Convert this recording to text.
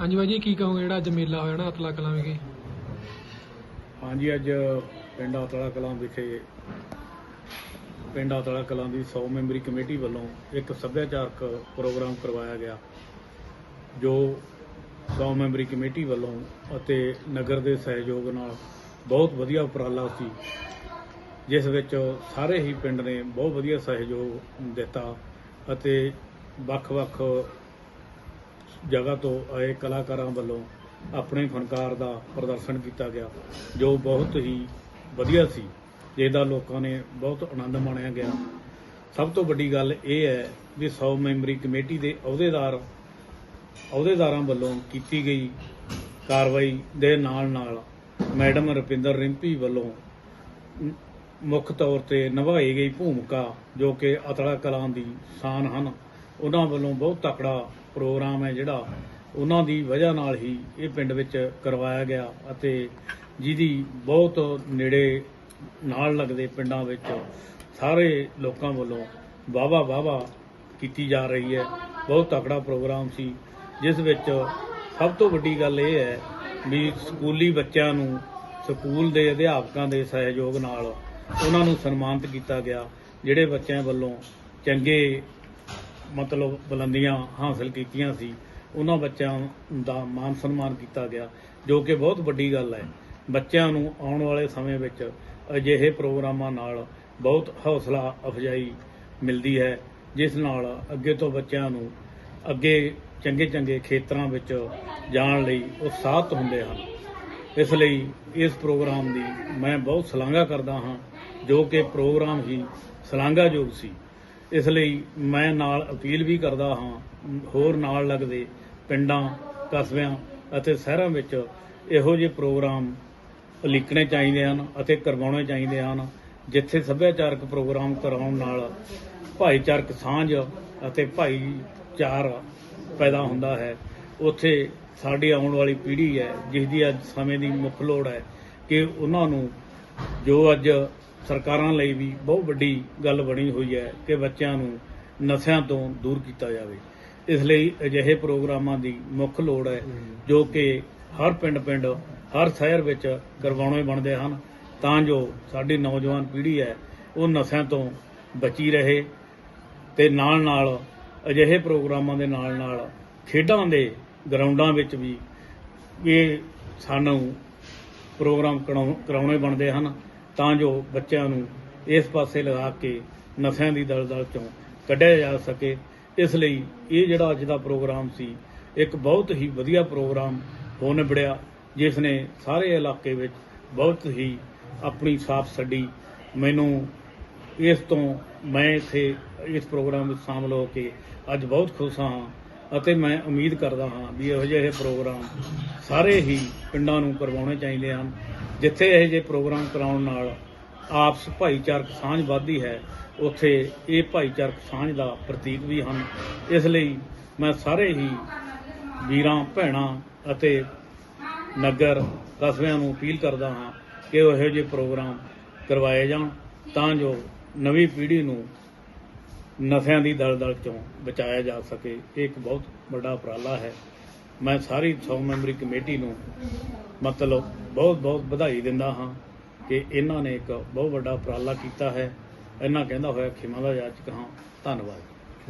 ਹਾਂਜੀ ਬਾਈ ਜੀ, ਕੀ ਕਹੋਗੇ ਜਿਹੜਾ ਅੱਜ ਮੇਲਾ ਹੋਇਆ ਨਾ ਅਤਲਾ ਕਲਾਂ ਵਿਖੇ? ਹਾਂਜੀ, ਅੱਜ ਪਿੰਡ ਅਤਲਾ ਕਲਾਂ ਵਿਖੇ ਪਿੰਡ ਅਤਲਾ ਕਲਾਂ ਦੀ 100 ਮੈਂਬਰੀ ਕਮੇਟੀ ਵੱਲੋਂ ਇੱਕ ਸੱਭਿਆਚਾਰਕ ਪ੍ਰੋਗਰਾਮ ਕਰਵਾਇਆ ਗਿਆ, ਜੋ 100 ਮੈਂਬਰੀ ਕਮੇਟੀ ਵੱਲੋਂ ਅਤੇ ਨਗਰ ਦੇ ਸਹਿਯੋਗ ਨਾਲ ਬਹੁਤ ਵਧੀਆ ਉਪਰਾਲਾ ਸੀ, ਜਿਸ ਵਿੱਚ ਸਾਰੇ ਹੀ ਪਿੰਡ ਨੇ ਬਹੁਤ ਵਧੀਆ ਸਹਿਯੋਗ ਦਿੱਤਾ ਅਤੇ ਵੱਖ-ਵੱਖ ਜਗ੍ਹਾ ਤੋਂ ਆਏ ਕਲਾਕਾਰਾਂ ਵੱਲੋਂ ਆਪਣੇ ਫਨਕਾਰ ਦਾ ਪ੍ਰਦਰਸ਼ਨ ਕੀਤਾ ਗਿਆ, ਜੋ ਬਹੁਤ ਹੀ ਵਧੀਆ ਸੀ, ਜਿਹਦਾ ਲੋਕਾਂ ਨੇ ਬਹੁਤ ਆਨੰਦ ਮਾਣਿਆ ਗਿਆ। ਸਭ ਤੋਂ ਵੱਡੀ ਗੱਲ ਇਹ ਹੈ ਵੀ 100 ਮੈਂਬਰੀ ਕਮੇਟੀ ਦੇ ਅਹੁਦੇਦਾਰ, ਅਹੁਦੇਦਾਰਾਂ ਵੱਲੋਂ ਕੀਤੀ ਗਈ ਕਾਰਵਾਈ ਦੇ ਨਾਲ ਨਾਲ ਮੈਡਮ ਰੁਪਿੰਦਰ ਰਿੰਪੀ ਵੱਲੋਂ ਮੁੱਖ ਤੌਰ ਤੇ ਨਿਭਾਈ ਗਈ ਭੂਮਿਕਾ ਜੋ ਕਿ ਅਤਲਾ ਕਲਾਂ ਦੀ ਸ਼ਾਨ ਹਨ। ਉਹਨਾਂ ਵੱਲੋਂ ਬਹੁਤ ਤਕੜਾ ਪ੍ਰੋਗਰਾਮ ਹੈ ਜਿਹੜਾ ਉਹਨਾਂ ਦੀ ਵਜ੍ਹਾ ਨਾਲ ਹੀ ਇਹ ਪਿੰਡ ਵਿੱਚ ਕਰਵਾਇਆ ਗਿਆ ਅਤੇ ਜਿਹਦੀ ਬਹੁਤ ਨੇੜੇ ਨਾਲ ਲੱਗਦੇ ਪਿੰਡਾਂ ਵਿੱਚ ਸਾਰੇ ਲੋਕਾਂ ਵੱਲੋਂ ਵਾਹਵਾ ਵਾਹਵਾ ਕੀਤੀ ਜਾ ਰਹੀ ਹੈ। ਬਹੁਤ ਤਕੜਾ ਪ੍ਰੋਗਰਾਮ ਸੀ, ਜਿਸ ਵਿੱਚ ਸਭ ਤੋਂ ਵੱਡੀ ਗੱਲ ਇਹ ਹੈ ਵੀ ਸਕੂਲੀ ਬੱਚਿਆਂ ਨੂੰ ਸਕੂਲ ਦੇ ਅਧਿਆਪਕਾਂ ਦੇ ਸਹਿਯੋਗ ਨਾਲ ਉਹਨਾਂ ਨੂੰ ਸਨਮਾਨਿਤ ਕੀਤਾ ਗਿਆ, ਜਿਹੜੇ ਬੱਚਿਆਂ ਵੱਲੋਂ ਚੰਗੇ ਮਤਲਬ ਬੁਲੰਦੀਆਂ ਹਾਸਲ ਕੀਤੀਆਂ ਸੀ, ਉਹਨਾਂ ਬੱਚਿਆਂ ਦਾ ਮਾਨ ਸਨਮਾਨ ਕੀਤਾ ਗਿਆ, ਜੋ ਕਿ ਬਹੁਤ ਵੱਡੀ ਗੱਲ ਹੈ। ਬੱਚਿਆਂ ਨੂੰ ਆਉਣ ਵਾਲੇ ਸਮੇਂ ਵਿੱਚ ਅਜਿਹੇ ਪ੍ਰੋਗਰਾਮਾਂ ਨਾਲ ਬਹੁਤ ਹੌਸਲਾ ਅਫਜਾਈ ਮਿਲਦੀ ਹੈ, ਜਿਸ ਨਾਲ ਅੱਗੇ ਤੋਂ ਬੱਚਿਆਂ ਨੂੰ ਅੱਗੇ ਚੰਗੇ ਚੰਗੇ ਖੇਤਰਾਂ ਵਿੱਚ ਜਾਣ ਲਈ ਉਤਸ਼ਾਹਤ ਹੁੰਦੇ ਹਨ। ਇਸ ਲਈ ਇਸ ਪ੍ਰੋਗਰਾਮ ਦੀ ਮੈਂ ਬਹੁਤ ਸ਼ਲਾਘਾ ਕਰਦਾ ਹਾਂ, ਜੋ ਕਿ ਪ੍ਰੋਗਰਾਮ ਹੀ ਸ਼ਲਾਘਾਯੋਗ ਸੀ। ਇਸ ਲਈ ਮੈਂ ਨਾਲ ਅਪੀਲ ਵੀ ਕਰਦਾ ਹਾਂ, ਹੋਰ ਨਾਲ ਲੱਗਦੇ ਪਿੰਡਾਂ, ਕਸਬਿਆਂ ਅਤੇ ਸ਼ਹਿਰਾਂ ਵਿੱਚ ਇਹੋ ਜਿਹੇ ਪ੍ਰੋਗਰਾਮ ਲਿਖਣੇ ਚਾਹੀਦੇ ਹਨ ਅਤੇ ਕਰਵਾਉਣੇ ਚਾਹੀਦੇ ਹਨ, ਜਿੱਥੇ ਸੱਭਿਆਚਾਰਕ ਪ੍ਰੋਗਰਾਮ ਕਰਾਉਣ ਨਾਲ ਭਾਈਚਾਰਕ ਸਾਂਝ ਅਤੇ ਭਾਈਚਾਰ ਪੈਦਾ ਹੁੰਦਾ ਹੈ। ਉੱਥੇ ਸਾਡੀ ਆਉਣ ਵਾਲੀ ਪੀੜ੍ਹੀ ਹੈ ਜਿਸ ਦੀ ਅੱਜ ਸਮੇਂ ਦੀ ਮੁੱਖ ਲੋੜ ਹੈ ਕਿ ਉਹਨਾਂ ਨੂੰ ਜੋ ਅੱਜ ਸਰਕਾਰਾਂ ਲਈ ਵੀ ਬਹੁਤ ਵੱਡੀ ਗੱਲ ਬਣੀ ਹੋਈ ਹੈ ਕਿ ਬੱਚਿਆਂ ਨੂੰ ਨਸ਼ਿਆਂ ਤੋਂ ਦੂਰ ਕੀਤਾ ਜਾਵੇ। ਇਸ ਲਈ ਅਜਿਹੇ ਪ੍ਰੋਗਰਾਮਾਂ ਦੀ ਮੁੱਖ ਲੋੜ ਹੈ ਜੋ ਕਿ ਹਰ ਪਿੰਡ-ਪਿੰਡ ਹਰ ਸ਼ਹਿਰ ਵਿੱਚ ਕਰਵਾਉਣੇ ਬਣਦੇ ਹਨ। ਤਾਂ ਜੋ ਸਾਡੀ ਨੌਜਵਾਨ ਪੀੜ੍ਹੀ ਹੈ ਉਹ ਨਸ਼ਿਆਂ ਤੋਂ ਬਚੀ ਰਹੇ ਤੇ ਨਾਲ-ਨਾਲ ਅਜਿਹੇ ਪ੍ਰੋਗਰਾਮਾਂ ਦੇ ਨਾਲ-ਨਾਲ ਖੇਡਾਂ ਦੇ ਗਰਾਊਂਡਾਂ ਵਿੱਚ ਵੀ ਇਹ ਸਾਨੂੰ ਪ੍ਰੋਗਰਾਮ ਕਰਾਉ- ਕਰਾਉਣੇ ਬਣਦੇ ਹਨ। ਤਾਂ ਜੋ ਬੱਚਿਆਂ ਨੂੰ ਇਸ ਪਾਸੇ ਲਗਾ ਕੇ ਨਸ਼ਿਆਂ ਦੀ ਦਲਦਲ ਚੋਂ ਕੱਢਿਆ ਜਾ ਸਕੇ। ਇਸ ਲਈ ਇਹ ਜਿਹੜਾ ਅੱਜ ਦਾ ਪ੍ਰੋਗਰਾਮ ਸੀ, ਇੱਕ ਬਹੁਤ ਹੀ ਵਧੀਆ ਪ੍ਰੋਗਰਾਮ ਹੋ ਨਿਬੜਿਆ, ਜਿਸ ਨੇ ਸਾਰੇ ਇਲਾਕੇ ਵਿੱਚ ਬਹੁਤ ਹੀ ਆਪਣੀ ਸਾਫ਼ ਛੱਡੀ। ਮੈਨੂੰ ਇਸ ਤੋਂ ਮੈਂ ਇੱਥੇ ਇਸ ਪ੍ਰੋਗਰਾਮ ਵਿੱਚ ਸ਼ਾਮਲ ਹੋ ਕੇ ਅੱਜ ਬਹੁਤ ਖੁਸ਼ ਹਾਂ ਅਤੇ ਮੈਂ ਉਮੀਦ ਕਰਦਾ ਹਾਂ ਵੀ ਇਹੋ ਜਿਹੇ ਪ੍ਰੋਗਰਾਮ ਸਾਰੇ ਹੀ ਪਿੰਡਾਂ ਨੂੰ ਕਰਵਾਉਣੇ ਚਾਹੀਦੇ ਹਨ। ਜਿੱਥੇ ਇਹੋ ਜਿਹੇ ਪ੍ਰੋਗਰਾਮ ਕਰਾਉਣ ਨਾਲ ਆਪਸ ਭਾਈਚਾਰਕ ਸਾਂਝ ਵੱਧਦੀ ਹੈ, ਉੱਥੇ ਇਹ ਭਾਈਚਾਰਕ ਸਾਂਝ ਦਾ ਪ੍ਰਤੀਕ ਵੀ ਹਨ। ਇਸ ਲਈ ਮੈਂ ਸਾਰੇ ਹੀ ਵੀਰਾਂ, ਭੈਣਾਂ ਅਤੇ ਨਗਰ ਕਸਬਿਆਂ ਨੂੰ ਅਪੀਲ ਕਰਦਾ ਹਾਂ ਕਿ ਉਹ ਇਹੋ ਜਿਹੇ ਪ੍ਰੋਗਰਾਮ ਕਰਵਾਏ ਜਾਣ, ਤਾਂ ਜੋ ਨਵੀਂ ਪੀੜ੍ਹੀ ਨੂੰ ਨਸ਼ਿਆਂ ਦੀ ਦਲਦਲ ਚੋਂ ਬਚਾਇਆ ਜਾ ਸਕੇ। ਇਹ ਇੱਕ ਬਹੁਤ ਵੱਡਾ ਉਪਰਾਲਾ ਹੈ। ਮੈਂ ਸਾਰੀ 100 ਮੈਂਬਰੀ ਕਮੇਟੀ ਨੂੰ ਮਤਲਬ ਬਹੁਤ ਬਹੁਤ ਵਧਾਈ ਦਿੰਦਾ ਹਾਂ ਕਿ ਇਹਨਾਂ ਨੇ ਇੱਕ ਬਹੁਤ ਵੱਡਾ ਉਪਰਾਲਾ ਕੀਤਾ ਹੈ। ਇਹਨਾਂ ਕਹਿੰਦਾ ਹੋਇਆ ਖਿਮਾ ਦਾ ਯਾਚਕ ਹਾਂ। ਧੰਨਵਾਦ।